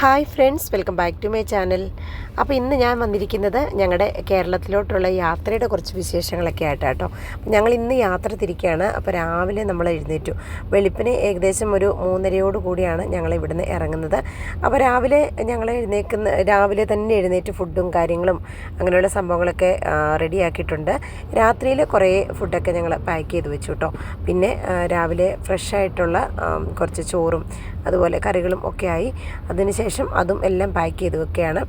Hi friends welcome back to my channel. അപ്പോൾ ഇന്ന് ഞാൻ വന്നിരിക്കുന്നത് ഞങ്ങളുടെ കേരളത്തിലോട്ടുള്ള യാത്രയുടെ കുറച്ച് വിശേഷങ്ങളൊക്കെ ആയിട്ട് കേട്ടോ ഞങ്ങൾ ഇന്ന് യാത്ര തിരിക്കുകയാണ് അപ്പോൾ രാവിലെ നമ്മൾ എഴുന്നേറ്റു. വെളുപ്പിന് ഏകദേശം ഒരു മൂന്നരയോട് കൂടിയാണ് ഞങ്ങൾ ഇവിടുന്ന് ഇറങ്ങുന്നത്. അപ്പോൾ രാവിലെ ഞങ്ങൾ എഴുന്നേക്കുന്ന രാവിലെ തന്നെ എഴുന്നേറ്റ് ഫുഡും കാര്യങ്ങളും അങ്ങനെയുള്ള സംഭവങ്ങളൊക്കെ റെഡിയാക്കിയിട്ടുണ്ട്. രാത്രിയിൽ കുറേ ഫുഡൊക്കെ ഞങ്ങൾ പാക്ക് ചെയ്ത് വെച്ചു കേട്ടോ പിന്നെ രാവിലെ ഫ്രഷായിട്ടുള്ള കുറച്ച് ചോറും അതുപോലെ കറികളും ഒക്കെ ആയി. അതിനുശേഷം അതും എല്ലാം പാക്ക് ചെയ്ത് വെക്കുകയാണ്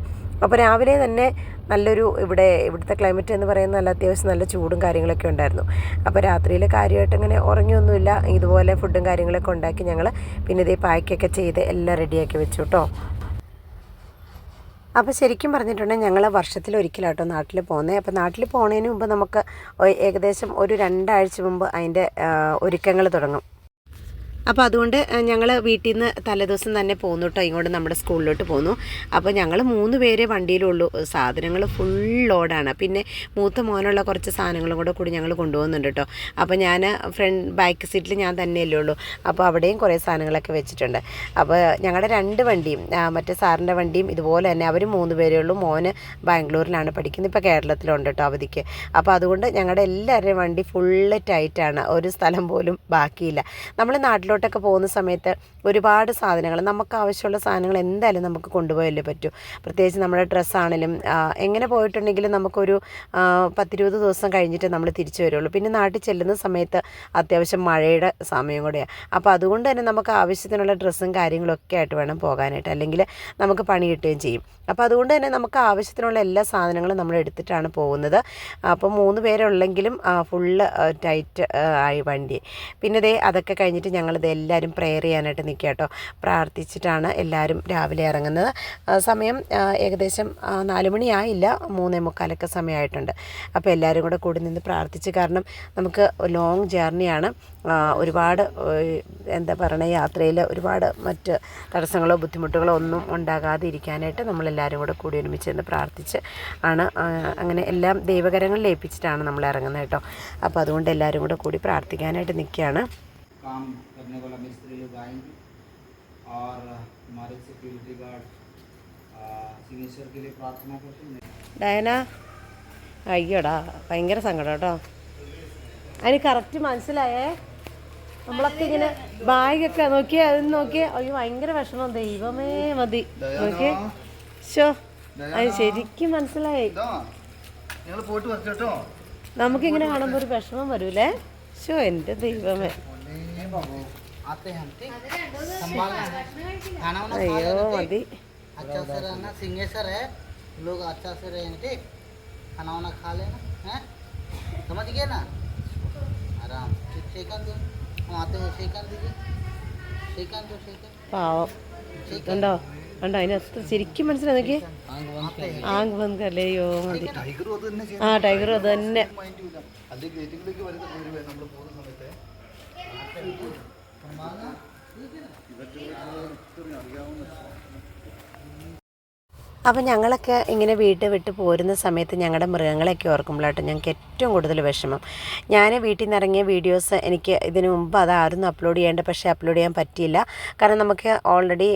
അപ്പോൾ രാവിലെ തന്നെ നല്ലൊരു ഇവിടെ ഇവിടുത്തെ ക്ലൈമറ്റ് എന്ന് പറയുന്നത് നല്ല അത്യാവശ്യം നല്ല ചൂടും കാര്യങ്ങളൊക്കെ ഉണ്ടായിരുന്നു. അപ്പോൾ രാത്രിയിൽ കാര്യമായിട്ട് അങ്ങനെ ഉറങ്ങിയൊന്നുമില്ല. ഇതുപോലെ ഫുഡും കാര്യങ്ങളൊക്കെ ഉണ്ടാക്കി ഞങ്ങൾ പിന്നെ ഇതേ പാക്കൊക്കെ ചെയ്ത് എല്ലാം റെഡിയാക്കി വെച്ചു കേട്ടോ അപ്പോൾ ശരിക്കും പറഞ്ഞിട്ടുണ്ടെങ്കിൽ ഞങ്ങൾ വർഷത്തിൽ ഒരിക്കലാട്ടോ നാട്ടിൽ പോകുന്നത് അപ്പോൾ നാട്ടിൽ പോകുന്നതിന് മുമ്പ് നമുക്ക് ഏകദേശം ഒരു രണ്ടാഴ്ച മുമ്പ് അതിന്റെ ഒരുക്കങ്ങൾ തുടങ്ങും. അപ്പോൾ അതുകൊണ്ട് ഞങ്ങൾ വീട്ടിൽ നിന്ന് തലേദിവസം തന്നെ പോന്നു കേട്ടോ ഇങ്ങോട്ട് നമ്മുടെ സ്കൂളിലോട്ട് പോന്നു. അപ്പോൾ ഞങ്ങൾ മൂന്ന് പേരെ വണ്ടിയിലുള്ളൂ. സാധനങ്ങൾ ഫുൾ ലോഡാണ്. പിന്നെ മൂത്ത മോനുള്ള കുറച്ച് സാധനങ്ങളും കൂടെ കൂടി ഞങ്ങൾ കൊണ്ടുപോകുന്നുണ്ട് കേട്ടോ അപ്പോൾ ഞാൻ ഫ്രണ്ട് ബാക്ക് സീറ്റിൽ ഞാൻ തന്നെയല്ലേ ഉള്ളൂ. അപ്പോൾ അവിടെയും കുറേ സാധനങ്ങളൊക്കെ വെച്ചിട്ടുണ്ട്. അപ്പോൾ ഞങ്ങളുടെ രണ്ട് വണ്ടിയും മറ്റേ സാറിന്റെ വണ്ടിയും ഇതുപോലെ തന്നെ അവർ മൂന്ന് പേരേ ഉള്ളൂ. മോന് ബാംഗ്ലൂരിലാണ് പഠിക്കുന്നത്. ഇപ്പോൾ കേരളത്തിലുണ്ട് കേട്ടോ അവധിക്ക്. അപ്പോൾ അതുകൊണ്ട് ഞങ്ങളുടെ എല്ലാവരുടെയും വണ്ടി ഫുള്ള് ടൈറ്റാണ്. ഒരു സ്ഥലം പോലും ബാക്കിയില്ല. നമ്മൾ നാട്ടിലോട്ടൊക്കെ പോകുന്ന സമയത്ത് ഒരുപാട് സാധനങ്ങൾ നമുക്ക് ആവശ്യമുള്ള സാധനങ്ങൾ എന്തായാലും നമുക്ക് കൊണ്ടുപോയല്ലേ പറ്റൂ. പ്രത്യേകിച്ച് നമ്മുടെ ഡ്രസ്സാണെങ്കിലും എങ്ങനെ പോയിട്ടുണ്ടെങ്കിലും നമുക്കൊരു പത്തിരുപത് ദിവസം കഴിഞ്ഞിട്ട് നമ്മൾ തിരിച്ചു വരുള്ളൂ. പിന്നെ നാട്ടിൽ ചെല്ലുന്ന സമയത്ത് അത്യാവശ്യം മഴയുടെ സമയം കൂടെയാണ് അപ്പോൾ അതുകൊണ്ട് തന്നെ നമുക്ക് ആവശ്യത്തിനുള്ള ഡ്രസ്സും കാര്യങ്ങളൊക്കെ ആയിട്ട് വേണം പോകാനായിട്ട്. അല്ലെങ്കിൽ നമുക്ക് പണി കിട്ടുകയും ചെയ്യും. അപ്പോൾ അതുകൊണ്ട് തന്നെ നമുക്ക് ആവശ്യത്തിനുള്ള എല്ലാ സാധനങ്ങളും നമ്മൾ എടുത്തിട്ടാണ് പോകുന്നത്. അപ്പോൾ മൂന്ന് പേരുള്ളെങ്കിലും ഫുള്ള് ടൈറ്റ് ആയി വണ്ടി. പിന്നെ ദേ അതൊക്കെ കഴിഞ്ഞിട്ട് ഞങ്ങളിത് എല്ലാവരും പ്രെയർ ചെയ്യാനായിട്ട് നിൽക്കുക കേട്ടോ. പ്രാർത്ഥിച്ചിട്ടാണ് എല്ലാവരും രാവിലെ ഇറങ്ങുന്നത്. സമയം ഏകദേശം നാല് മണിയായില്ല. മൂന്നേ മുക്കാലൊക്കെ സമയമായിട്ടുണ്ട്. അപ്പോൾ എല്ലാവരും കൂടെ കൂടി നിന്ന് പ്രാർത്ഥിച്ച് കാരണം നമുക്ക് ലോങ് ജേർണിയാണ് ഒരുപാട് എന്താ പറയുക യാത്രയിൽ ഒരുപാട് മറ്റ് തടസ്സങ്ങളോ ബുദ്ധിമുട്ടുകളോ ഒന്നും ഉണ്ടാകാതെ ഇരിക്കാനായിട്ട് നമ്മളെല്ലാവരും കൂടെ കൂടി ഒരുമിച്ച് നിന്ന് പ്രാർത്ഥിച്ച് ആണ് അങ്ങനെ എല്ലാം ദൈവകരങ്ങളിൽ ഏൽപ്പിച്ചിട്ടാണ് നമ്മൾ ഇറങ്ങുന്നത് കേട്ടോ. അപ്പോൾ അതുകൊണ്ട് എല്ലാവരും കൂടെ കൂടി പ്രാർത്ഥിക്കാനായിട്ട് നിൽക്കുകയാണ്. काम करने वाला मिस्त्री लोग आएंगे और हमारे सिक्योरिटी गार्ड सिग्नेचर के लिए प्रार्थना करते हैं ഡയന അയ്യോടാ ഭയങ്കര സങ്കടം കേട്ടോ അതിന് കറക്റ്റ് മനസ്സിലായേ നമ്മളൊക്കെ ഇങ്ങനെ ബാഗൊക്കെ നോക്കിയേ അതിന് നോക്കിയേ അയ്യോ ഭയങ്കര വിഷമം ദൈവമേ മതി നോക്കിയേ ഷോ അത് ശരിക്കും മനസ്സിലായി നിങ്ങൾ പോയിട്ട് വെച്ചോട്ടോ നമുക്കിങ്ങനെ കാണുമ്പോൾ ഒരു വിഷമം വരൂലേ ഷോ എൻ്റെ ദൈവമേ आते हैं हम ठीक संभालना है खाना वाना खा അയ്യോ लेना, ठीक? മതി अच्छा से रहना सिंगेसर है लोग अच्छा से रहेंगे ठीक खाना वाना खा लेना है समझ गए ना आराम ठीक सेकंड दो हम आते हैं सेकंड दीजिए सेकंड दो सेकंड പാവം ഉണ്ടോ ഉണ്ടോ അതിനകത്ത് ശരിക്കും മനസ്സിലായി നോക്കിയേ आते हैं ആങ്ക് വന്ന് അല്ലയോ മതി ടൈഗർ അത് തന്നെ ആ ടൈഗർ അത് തന്നെ അത് ഗേറ്റുകളിലേക്ക് വരുന്ന നമ്മൾ പോകുന്ന സമയത്ത് അപ്പോൾ ഞങ്ങളൊക്കെ ഇങ്ങനെ വീട്ടിൽ വിട്ട് പോരുന്ന സമയത്ത് ഞങ്ങളുടെ മൃഗങ്ങളെയൊക്കെ ഓർക്കുമ്പോഴാട്ടോ ഞങ്ങൾക്ക് ഏറ്റവും കൂടുതൽ വിഷമം. ഞാൻ വീട്ടിൽ നിന്ന് ഇറങ്ങിയ വീഡിയോസ് എനിക്ക് ഇതിനു മുമ്പ് അതായിരുന്നു അപ്ലോഡ് ചെയ്യേണ്ടത് പക്ഷേ അപ്ലോഡ് ചെയ്യാൻ പറ്റിയില്ല. കാരണം നമുക്ക് ഓൾറെഡി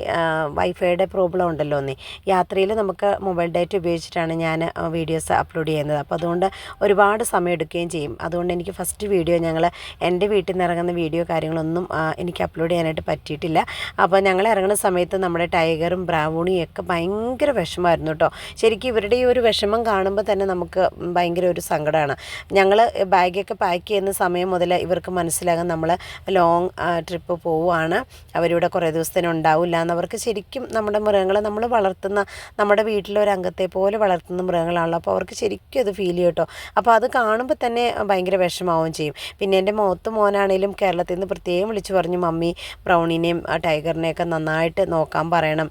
വൈഫൈയുടെ പ്രോബ്ലം ഉണ്ടല്ലോ ഒന്നേ. യാത്രയിൽ നമുക്ക് മൊബൈൽ ഡാറ്റ ഉപയോഗിച്ചിട്ടാണ് ഞാൻ വീഡിയോസ് അപ്ലോഡ് ചെയ്യുന്നത്. അപ്പോൾ അതുകൊണ്ട് ഒരുപാട് സമയം എടുക്കുകയും ചെയ്യും. അതുകൊണ്ട് എനിക്ക് ഫസ്റ്റ് വീഡിയോ ഞങ്ങൾ എന്റെ വീട്ടിൽ നിന്ന് ഇറങ്ങുന്ന വീഡിയോ കാര്യങ്ങളൊന്നും എനിക്ക് അപ്ലോഡ് ചെയ്യാനായിട്ട് പറ്റിയിട്ടില്ല. അപ്പോൾ ഞങ്ങൾ ഇറങ്ങുന്ന സമയത്ത് നമ്മുടെ ടൈഗറും ബ്രാവൂണിയും ഒക്കെ ഭയങ്കര വിഷമമായിരുന്നു കേട്ടോ. ശരിക്കും ഇവരുടെ ഈ ഒരു വിഷമം കാണുമ്പോൾ തന്നെ നമുക്ക് ഭയങ്കര ഒരു സങ്കടമാണ് ഞങ്ങൾ ബാഗൊക്കെ പാക്ക് ചെയ്യുന്ന സമയം മുതൽ ഇവർക്ക് മനസ്സിലാകാൻ നമ്മൾ ലോങ് ട്രിപ്പ് പോവുകയാണ് അവരിവിടെ കുറേ ദിവസത്തിന് ഉണ്ടാവില്ല എന്നവർക്ക് ശരിക്കും നമ്മുടെ മൃഗങ്ങളെ നമ്മൾ വളർത്തുന്ന നമ്മുടെ വീട്ടിലെ ഒരു അംഗത്തെ പോലെ വളർത്തുന്ന മൃഗങ്ങളാണല്ലോ. അപ്പോൾ അവർക്ക് ശരിക്കും അത് ഫീൽ ചെയ്യും കേട്ടോ. അപ്പോൾ അത് കാണുമ്പോൾ തന്നെ ഭയങ്കര വിഷമാവുകയും ചെയ്യും. പിന്നെ എന്റെ മോത്ത് മോനാണേലും കേരളത്തിൽ നിന്ന് പ്രത്യേകം വിളിച്ചു പറഞ്ഞു മമ്മി ബ്രൗണിനെയും ടൈഗറിനെയൊക്കെ നന്നായിട്ട് നോക്കാൻ പറയണം.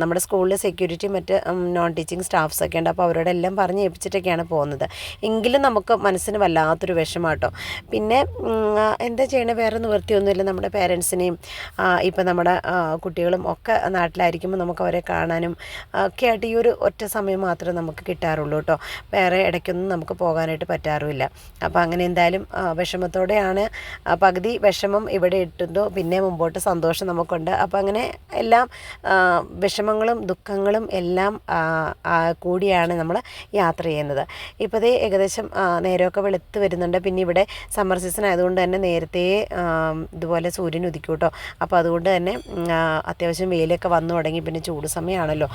നമ്മുടെ സ്കൂളിലെ സെക്യൂരിറ്റി മറ്റേ മറ്റ് നോൺ ടീച്ചിങ് സ്റ്റാഫ്സൊക്കെ ഉണ്ട്. അപ്പോൾ അവരോടെല്ലാം പറഞ്ഞ് ഏൽപ്പിച്ചിട്ടൊക്കെയാണ് പോകുന്നത്. എങ്കിലും നമുക്ക് മനസ്സിന് വല്ലാത്തൊരു വിഷമാട്ടോ. പിന്നെ എന്താ ചെയ്യണേ? വേറെ നിവൃത്തിയൊന്നുമില്ല. നമ്മുടെ പേരൻസിനെയും ഇപ്പം നമ്മുടെ കുട്ടികളും ഒക്കെ നാട്ടിലായിരിക്കുമ്പോൾ നമുക്ക് അവരെ കാണാനും ഒക്കെ ആയിട്ട് ഈ ഒരു ഒറ്റ സമയം മാത്രമേ നമുക്ക് കിട്ടാറുള്ളൂ കേട്ടോ. വേറെ ഇടയ്ക്കൊന്നും നമുക്ക് പോകാനായിട്ട് പറ്റാറുമില്ല. അപ്പോൾ അങ്ങനെ എന്തായാലും വിഷമത്തോടെയാണ് പകുതി വിഷമം ഇവിടെ ഇട്ടുന്നു. പിന്നെ മുമ്പോട്ട് സന്തോഷം നമുക്കുണ്ട്. അപ്പോൾ അങ്ങനെ എല്ലാം വിഷമങ്ങളും ദുഃഖങ്ങളും എല്ലാം ആ, കൂടിയാണ് നമ്മൾ യാത്ര ചെയ്യുന്നത്. ഇപ്പോൾ ദേ ഏകദേശം നേരമൊക്കെ വെളുത്ത് വരുന്നുണ്ട്. പിന്നെ ഇവിടെ സമ്മർ സീസൺ ആയതുകൊണ്ട് തന്നെ നേരത്തെ ഇതുപോലെ സൂര്യൻ ഉദിക്കൂട്ടോ. അപ്പോൾ അതുകൊണ്ട് തന്നെ അത്യാവശ്യം വെയിലൊക്കെ വന്നു തുടങ്ങി. പിന്നെ ചൂട് സമയമാണല്ലോ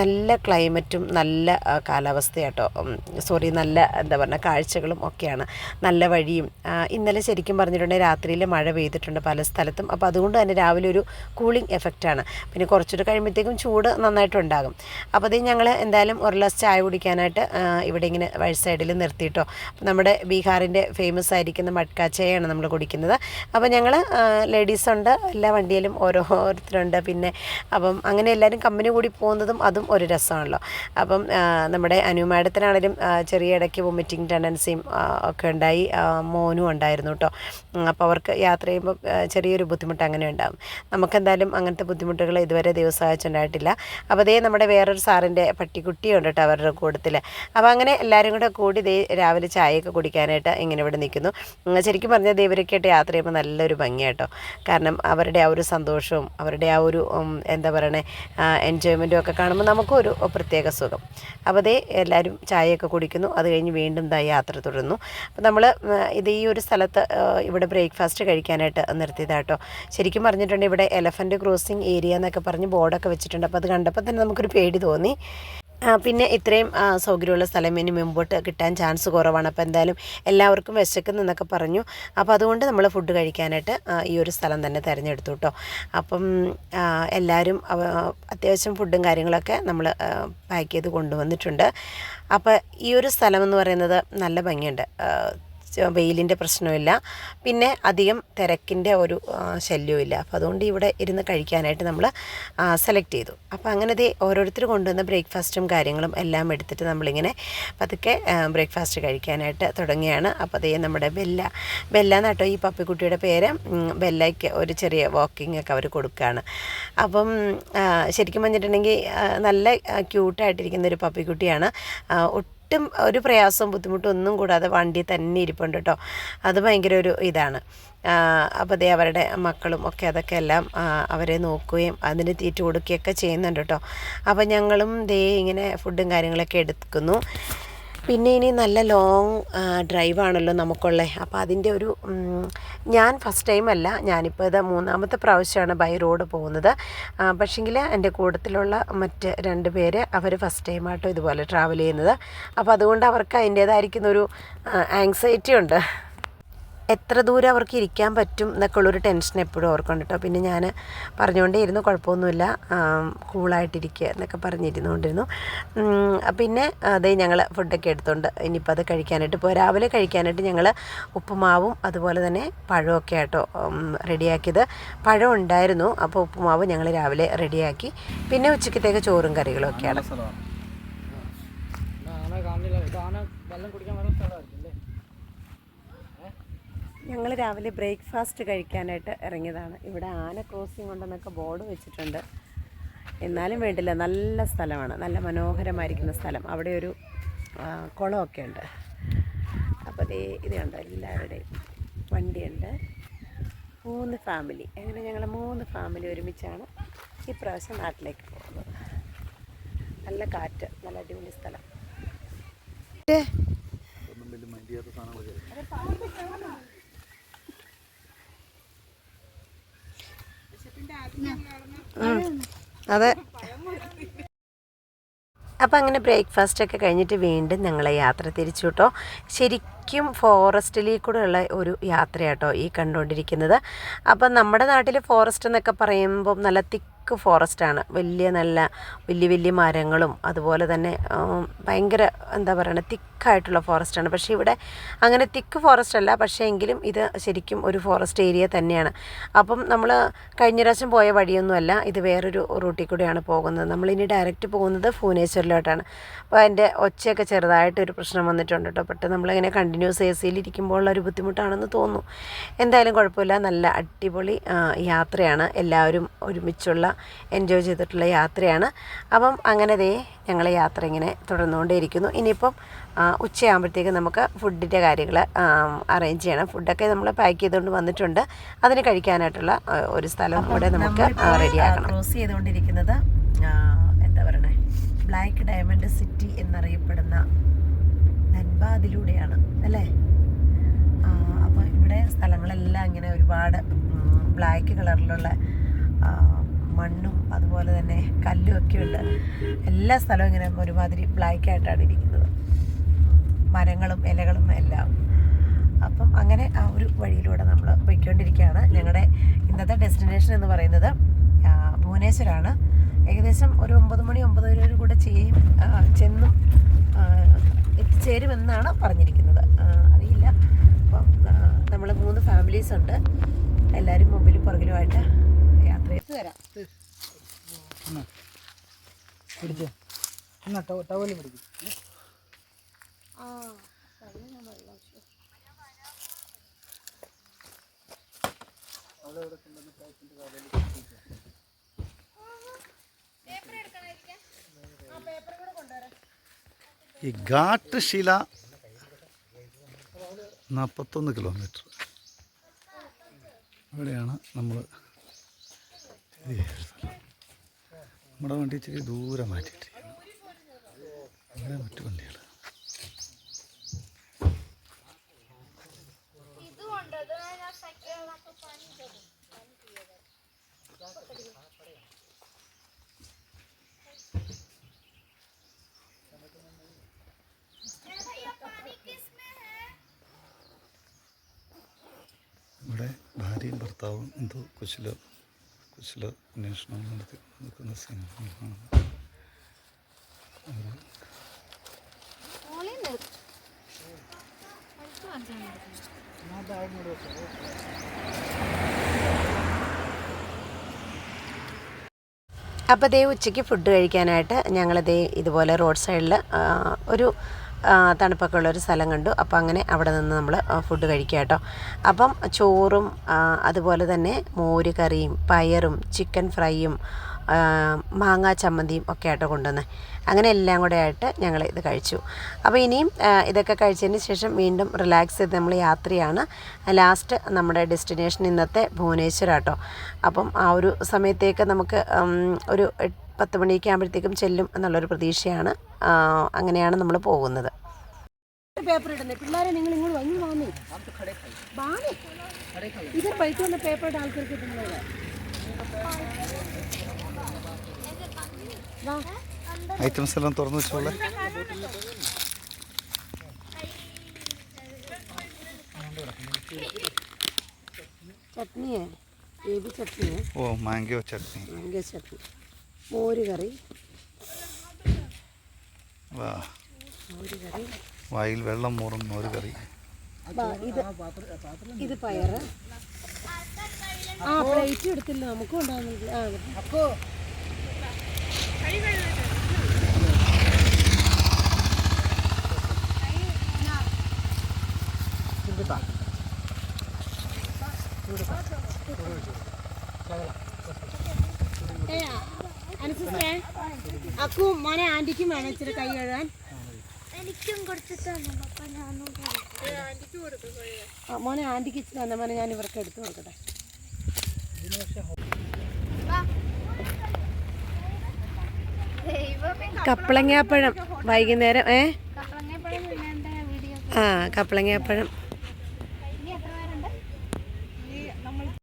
നല്ല ക്ലൈമറ്റും നല്ല കാലാവസ്ഥയാട്ടോ. സോറി നല്ല എന്താ പറയുക കാഴ്ചകളും ഒക്കെയാണ്. നല്ല വഴിയും. ഇന്നലെ ശരിക്കും പറഞ്ഞിട്ടുണ്ടെങ്കിൽ രാത്രിയിൽ മഴ പെയ്തിട്ടുണ്ട് പല സ്ഥലത്തും. അപ്പോൾ അതുകൊണ്ട് തന്നെ രാവിലെ ഒരു കൂളിംഗ് എഫക്റ്റാണ് പിന്നെ കുറച്ചൊരു കഴിയുമ്പോഴത്തേക്കും ചൂട് നന്നായിട്ടുണ്ടാകും അപ്പോൾ അത് ഞങ്ങൾ എന്തായാലും ഒരു ഗ്ലാസ് ചായ കുടിക്കാനായിട്ട് ഇവിടെ ഇങ്ങനെ വഴി സൈഡിൽ നിർത്തിയിട്ടോ. നമ്മുടെ ബീഹാറിന്റെ ഫേമസ് ആയിരിക്കുന്ന മട്ക ചായയാണ് നമ്മൾ കുടിക്കുന്നത്. അപ്പോൾ ഞങ്ങൾ ലേഡീസ് ഉണ്ട്. എല്ലാ വണ്ടിയിലും ഓരോരുത്തരുണ്ട്. പിന്നെ അപ്പം അങ്ങനെ എല്ലാവരും കമ്പനി കൂടി പോകുന്നതും അതും ഒരു രസമാണല്ലോ. അപ്പം നമ്മുടെ അനു ചെറിയ ഇടയ്ക്ക് വൊമിറ്റിംഗ് ടെൻഡൻസിയും ഒക്കെ ഉണ്ടായി. മോനും ഉണ്ടായിരുന്നു കേട്ടോ. അപ്പോൾ അവർക്ക് യാത്ര ചെയ്യുമ്പോൾ ചെറിയൊരു ബുദ്ധിമുട്ട് അങ്ങനെ ഉണ്ടാകും. നമുക്കെന്തായാലും അങ്ങനത്തെ ബുദ്ധിമുട്ടുകൾ ഇതുവരെ ദിവസമായിട്ടുണ്ടായിട്ടില്ല അപ്പോൾ അതേ നമ്മുടെ വേറൊരു സാറിന്റെ പട്ടിക്കുട്ടിയുണ്ട് കേട്ടോ അവരുടെ കൂട്ടത്തിൽ അപ്പോൾ അങ്ങനെ എല്ലാവരും കൂടെ കൂടി ദേ രാവിലെ ചായയൊക്കെ കുടിക്കാനായിട്ട് ഇങ്ങനെ ഇവിടെ നിൽക്കുന്നു. ശരിക്കും പറഞ്ഞാൽ ദേവരൊക്കെയായിട്ട് യാത്ര ചെയ്യുമ്പോൾ നല്ലൊരു ഭംഗിയാട്ടോ കാരണം അവരുടെ ആ ഒരു സന്തോഷവും അവരുടെ ആ ഒരു എന്താ പറയണേ എൻജോയ്മെന്റും ഒക്കെ കാണുമ്പോൾ നമുക്കും ഒരു പ്രത്യേക സുഖം. അപ്പോൾ ദേ എല്ലാവരും ചായയൊക്കെ കുടിക്കുന്നു. അത് കഴിഞ്ഞ് വീണ്ടും ദാ യാത്ര തുടരുന്നു. അപ്പോൾ നമ്മൾ ഇത് ഈ ഒരു സ്ഥലത്ത് ഇവിടെ ബ്രേക്ക്ഫാസ്റ്റ് കഴിക്കാനായിട്ട് നിർത്തിയതാട്ടോ ശരിക്കും പറഞ്ഞിട്ടുണ്ടെങ്കിൽ ഇവിടെ എലഫന്റ് ക്രോസിങ് ഏരിയ എന്നൊക്കെ പറഞ്ഞ് ബോർഡൊക്കെ വെച്ചിട്ടുണ്ട്. അപ്പോൾ അത് കണ്ടപ്പോൾ തന്നെ നമുക്കൊരു പേടി തോന്നി. പിന്നെ ഇത്രയും സൗകര്യമുള്ള സ്ഥലം ഇനി മുമ്പോട്ട് കിട്ടാൻ ചാൻസ് കുറവാണ്. അപ്പോൾ എന്തായാലും എല്ലാവർക്കും വിശക്കുന്നെന്നൊക്കെ പറഞ്ഞു. അപ്പോൾ അതുകൊണ്ട് നമ്മൾ ഫുഡ് കഴിക്കാനായിട്ട് ഈ ഒരു സ്ഥലം തന്നെ തിരഞ്ഞെടുത്തു കേട്ടോ അപ്പം എല്ലാവരും അത്യാവശ്യം ഫുഡും കാര്യങ്ങളൊക്കെ നമ്മൾ പാക്ക് ചെയ്ത് കൊണ്ടുവന്നിട്ടുണ്ട്. അപ്പോൾ ഈ ഒരു സ്ഥലം എന്ന് പറയുന്നത് നല്ല ഭംഗിയുണ്ട്. വെയിലിന്റെ പ്രശ്നമില്ല. പിന്നെ അധികം തിരക്കിന്റെ ഒരു ഇല്ല അപ്പോൾ അതുകൊണ്ട് ഇവിടെ ഇരുന്ന് കഴിക്കാനായിട്ട് നമ്മൾ സെലക്ട് ചെയ്തു. അപ്പോൾ അങ്ങനെ ദേ ഓരോരുത്തർ കൊണ്ടുവന്ന ബ്രേക്ക്ഫാസ്റ്റും കാര്യങ്ങളും എല്ലാം എടുത്തിട്ട് നമ്മളിങ്ങനെ പതുക്കെ ബ്രേക്ക്ഫാസ്റ്റ് കഴിക്കാനായിട്ട് തുടങ്ങിയാണ്. അപ്പോൾ അതേ നമ്മുടെ ബെല്ല ബെല്ല എന്നാട്ടോ ഈ പപ്പിക്കുട്ടിയുടെ പേര്. ബെല്ലയ്ക്ക് ഒരു ചെറിയ വാക്കിംഗ് ഒക്കെ അവർ കൊടുക്കുകയാണ്. അപ്പം ശരിക്കും പറഞ്ഞിട്ടുണ്ടെങ്കിൽ നല്ല ക്യൂട്ടായിട്ടിരിക്കുന്ന ഒരു പപ്പിക്കുട്ടിയാണ്. ആ, ഒട്ടും ഒരു പ്രയാസവും ബുദ്ധിമുട്ടും ഒന്നും കൂടാതെ വണ്ടി തന്നെ ഇരിപ്പുണ്ട് കേട്ടോ. അത് ഭയങ്കര ഒരു ഇതാണ്. അപ്പോൾ അതേ അവരുടെ മക്കളും ഒക്കെ അതൊക്കെ എല്ലാം അവരെ നോക്കുകയും അതിന് തീറ്റ കൊടുക്കുകയൊക്കെ ചെയ്യുന്നുണ്ട് കേട്ടോ. അപ്പോൾ ഞങ്ങളും ദേ ഇങ്ങനെ ഫുഡും കാര്യങ്ങളൊക്കെ എടുക്കുന്നു. പിന്നെ ഇനി നല്ല ലോങ് ഡ്രൈവാണല്ലോ നമുക്കുള്ളത് അപ്പോൾ അതിന്റെ ഒരു ഞാൻ ഫസ്റ്റ് ടൈം അല്ല ഞാനിപ്പോൾ ഇത് മൂന്നാമത്തെ പ്രാവശ്യമാണ് ബൈ റോഡ് പോകുന്നത്. പക്ഷേങ്കിൽ എന്റെ കൂട്ടത്തിലുള്ള മറ്റ് രണ്ട് പേര് അവർ ഫസ്റ്റ് ടൈമായിട്ടോ ഇതുപോലെ ട്രാവൽ ചെയ്യുന്നത്. അപ്പോൾ അതുകൊണ്ട് അവർക്ക് അതിന്റേതായിരിക്കുന്ന ഒരു ആങ്സൈറ്റി ഉണ്ട്. എത്ര ദൂരം അവർക്ക് ഇരിക്കാൻ പറ്റും എന്നൊക്കെ ഉള്ളൊരു ടെൻഷൻ എപ്പോഴും ഓർക്കുന്നുണ്ട് കേട്ടോ പിന്നെ ഞാൻ പറഞ്ഞുകൊണ്ടേ ഇരുന്നു കുഴപ്പമൊന്നുമില്ല കൂളായിട്ടിരിക്കുക എന്നൊക്കെ പറഞ്ഞിരുന്നുകൊണ്ടിരുന്നു. പിന്നെ അതേ ഞങ്ങൾ ഫുഡൊക്കെ എടുത്തുകൊണ്ട് ഇനിയിപ്പോൾ അത് കഴിക്കാനായിട്ട് ഇപ്പോൾ രാവിലെ കഴിക്കാനായിട്ട് ഞങ്ങൾ ഉപ്പുമാവും അതുപോലെ തന്നെ പഴമൊക്കെ ആട്ടോ റെഡിയാക്കിയത്. പഴം ഉണ്ടായിരുന്നു. അപ്പോൾ ഉപ്പുമാവ് ഞങ്ങൾ രാവിലെ റെഡിയാക്കി. പിന്നെ ഉച്ചക്കത്തേക്ക് ചോറും കറികളും ഒക്കെയാണ് ഞങ്ങൾ രാവിലെ ബ്രേക്ക്ഫാസ്റ്റ് കഴിക്കാനായിട്ട് ഇറങ്ങിയതാണ്. ഇവിടെ ആന ക്രോസിംഗ് ഉണ്ടെന്നൊക്കെ ബോർഡ് വെച്ചിട്ടുണ്ട്. എന്നാലും വേണ്ടില്ല നല്ല സ്ഥലമാണ്. നല്ല മനോഹരമായിരിക്കുന്ന സ്ഥലം. അവിടെ ഒരു കുളമൊക്കെ ഉണ്ട്. അപ്പോൾ ദേ ഇത് കണ്ടോ എല്ലാവരുടെയും? വണ്ടിയുണ്ട്. മൂന്ന് ഫാമിലി. അങ്ങനെ ഞങ്ങൾ മൂന്ന് ഫാമിലി ഒരുമിച്ചാണ് ഈ പ്രാവശ്യം നാട്ടിലേക്ക് പോകുന്നത്. നല്ല കാറ്റ് നല്ല അടിപൊളി സ്ഥലം. ഉം. അതെ. അപ്പം അങ്ങനെ ബ്രേക്ക്ഫാസ്റ്റ് ഒക്കെ കഴിഞ്ഞിട്ട് വീണ്ടും ഞങ്ങളെ യാത്ര തിരിച്ചു കേട്ടോ ശരിക്കും ഫോറസ്റ്റിലേക്കൂടെയുള്ള ഒരു യാത്രയാട്ടോ ഈ കണ്ടുകൊണ്ടിരിക്കുന്നത് അപ്പം നമ്മുടെ നാട്ടിൽ ഫോറസ്റ്റ് എന്നൊക്കെ പറയുമ്പം നല്ല തിക്ക് തിക്ക് ഫോറസ്റ്റാണ് വലിയ നല്ല വലിയ വലിയ മരങ്ങളും അതുപോലെ തന്നെ ഭയങ്കര എന്താ പറയുക തിക്കായിട്ടുള്ള ഫോറസ്റ്റാണ് പക്ഷേ ഇവിടെ അങ്ങനെ തിക്ക് ഫോറസ്റ്റ് അല്ല. പക്ഷേ എങ്കിലും ഇത് ശരിക്കും ഒരു ഫോറസ്റ്റ് ഏരിയ തന്നെയാണ്. അപ്പം നമ്മൾ കഴിഞ്ഞ പ്രാവശ്യം പോയ വഴിയൊന്നുമല്ല. ഇത് വേറൊരു റൂട്ടിൽ കൂടെയാണ് പോകുന്നത്. നമ്മളിനി ഡയറക്റ്റ് പോകുന്നത് ഭുവനേശ്വരിലോട്ടാണ്. അപ്പോൾ അതിന്റെ ഒച്ചയൊക്കെ ചെറുതായിട്ട് ഒരു പ്രശ്നം വന്നിട്ടുണ്ട് കേട്ടോ. പെട്ടെന്ന് നമ്മളിങ്ങനെ കണ്ടിന്യൂസ് എ സിയിൽ ഇരിക്കുമ്പോൾ ഉള്ള ഒരു ബുദ്ധിമുട്ടാണെന്ന് തോന്നുന്നു. എന്തായാലും കുഴപ്പമില്ല. നല്ല അടിപൊളി യാത്രയാണ്. എല്ലാവരും ഒരുമിച്ചുള്ള എൻജോയ് ചെയ്തിട്ടുള്ള യാത്രയാണ്. അപ്പം അങ്ങനെ ദേ ഞങ്ങൾ യാത്ര ഇങ്ങനെ തുടർന്നുകൊണ്ടേയിരിക്കുന്നു. ഇനിയിപ്പം ഉച്ചയാകുമ്പോഴത്തേക്ക് നമുക്ക് ഫുഡിന്റെ കാര്യങ്ങൾ അറേഞ്ച് ചെയ്യണം. ഫുഡൊക്കെ നമ്മൾ പാക്ക് ചെയ്തുകൊണ്ട് വന്നിട്ടുണ്ട്. അതിന് കഴിക്കാനായിട്ടുള്ള ഒരു സ്ഥലം കൂടെ നമുക്ക് റെഡിയാക്കണം ക്രോസ് ചെയ്തുകൊണ്ടിരിക്കുന്നത് എന്താ പറയണേ? ബ്ലാക്ക് ഡയമണ്ട് സിറ്റി എന്നറിയപ്പെടുന്ന ധൻബാദിലൂടെയാണ് അല്ലേ? അപ്പോൾ ഇവിടെ സ്ഥലങ്ങളെല്ലാം ഇങ്ങനെ ഒരുപാട് ബ്ലാക്ക് കളറിലുള്ള മണ്ണും അതുപോലെ തന്നെ കല്ലും ഒക്കെ ഉണ്ട്. എല്ലാ സ്ഥലവും ഇങ്ങനെ ഒരുമാതിരി ബ്ലാക്ക് ആയിട്ടാണ് ഇരിക്കുന്നത്. മരങ്ങളും ഇലകളും എല്ലാം. അപ്പം അങ്ങനെ ആ ഒരു വഴിയിലൂടെ നമ്മൾ പോയിക്കൊണ്ടിരിക്കുകയാണ്. ഞങ്ങളുടെ ഇന്നത്തെ ഡെസ്റ്റിനേഷൻ എന്ന് പറയുന്നത് ഭുവനേശ്വരാണ്. ഏകദേശം ഒരു ഒമ്പത് മണി ഒമ്പതരയോട് കൂടെ ചെയ്യും ചെന്നും എത്തിച്ചേരുമെന്നാണ് പറഞ്ഞിരിക്കുന്നത്. അറിയില്ല. അപ്പം നമ്മൾ മൂന്ന് ഫാമിലീസ് ഉണ്ട്. എല്ലാവരും മുമ്പിലും പുറകിലുമായിട്ട് യാത്ര ചെയ്ത് തരാം. പിടിച്ചോ. എന്നാ ടവൽ പിടിക്കും. ഈ ഘാട്ട് ശില നാൽപ്പത്തൊന്ന് കിലോമീറ്റർ ഇവിടെയാണ് നമ്മൾ നമ്മുടെ വണ്ടി ഇച്ചിരി ദൂരെ മാറ്റിയിട്ടിരിക്കുന്നു ഇവിടെ മറ്റു വണ്ടികൾ ഇവിടെ ഭാര്യയും ഭർത്താവും എന്തോ കുശല കുശല അന്വേഷണം നടത്തി നിൽക്കുന്ന സിനിമകളാണ് അപ്പോൾ ദേ ഉച്ചയ്ക്ക് ഫുഡ് കഴിക്കാനായിട്ട് ഞങ്ങൾ ദേ ഇതുപോലെ റോഡ് സൈഡിൽ ഒരു തണുപ്പൊക്കെ ഉള്ളൊരു സ്ഥലം കണ്ടു. അപ്പോൾ അങ്ങനെ അവിടെ നിന്ന് നമ്മൾ ഫുഡ് കഴിക്കുക കേട്ടോ. അപ്പം ചോറും അതുപോലെ തന്നെ മോര് കറിയും പയറും ചിക്കൻ ഫ്രൈയും മാങ്ങാ ചമ്മന്തിയും ഒക്കെ ആയിട്ട് കൊണ്ടുവന്നത് അങ്ങനെ എല്ലാം കൂടെ ആയിട്ട് ഞങ്ങൾ ഇത് കഴിച്ചു. അപ്പോൾ ഇനിയും ഇതൊക്കെ കഴിച്ചതിന് ശേഷം വീണ്ടും റിലാക്സ് ചെയ്ത് നമ്മൾ യാത്രയാണ്. ലാസ്റ്റ് നമ്മുടെ ഡെസ്റ്റിനേഷൻ ഇന്നത്തെ ഭുവനേശ്വര കേട്ടോ അപ്പം ആ ഒരു സമയത്തേക്ക് നമുക്ക് ഒരു പത്ത് മണിയൊക്കെ ആകുമ്പോഴത്തേക്കും ചെല്ലും എന്നുള്ളൊരു പ്രതീക്ഷയാണ്. അങ്ങനെയാണ് നമ്മൾ പോകുന്നത്. പേപ്പർ ഇടുന്നത് പിള്ളേരെ നിങ്ങൾ ഇങ്ങോട്ട് വന്നു വാങ്ങി വാങ്ങി ഇത് പൈസ വന്ന പേപ്പർ ആൾക്കാർക്ക് കിട്ടുന്നത് ഐറ്റംസ് എല്ലാം തുറന്നു വെച്ചോളെ. ചട്നിയേ? ഏത് ചട്നിയേ? ഓ മാംഗോ ചട്നി. മാംഗോ ചട്നി. മോരുകറി. മോരുകറി. വായിൽ വെള്ളം മൂറും മോരുകറി. ഇത് ഇത് പയറ്. ആ പ്ലേറ്റ് എടുത്തില്ല. നമുക്ക് ഉണ്ടാകുന്നില്ല അനുസരിച്ചേ അക്കു മോനെ ആന്റിക്കും വേണം ഇച്ചിരി കൈ കഴുകാൻ. എനിക്കും കൊടുത്തിട്ടാണ് മോനെ ആന്റിക്ക് ഇച്ചിരി തന്നെ മോനെ ഞാൻ ഇവർക്ക് എടുത്തു കൊടുക്കട്ടെ. കപ്പളങ്ങാപ്പഴം വൈകുന്നേരം ഏ? ആ കപ്പളങ്ങാപ്പഴം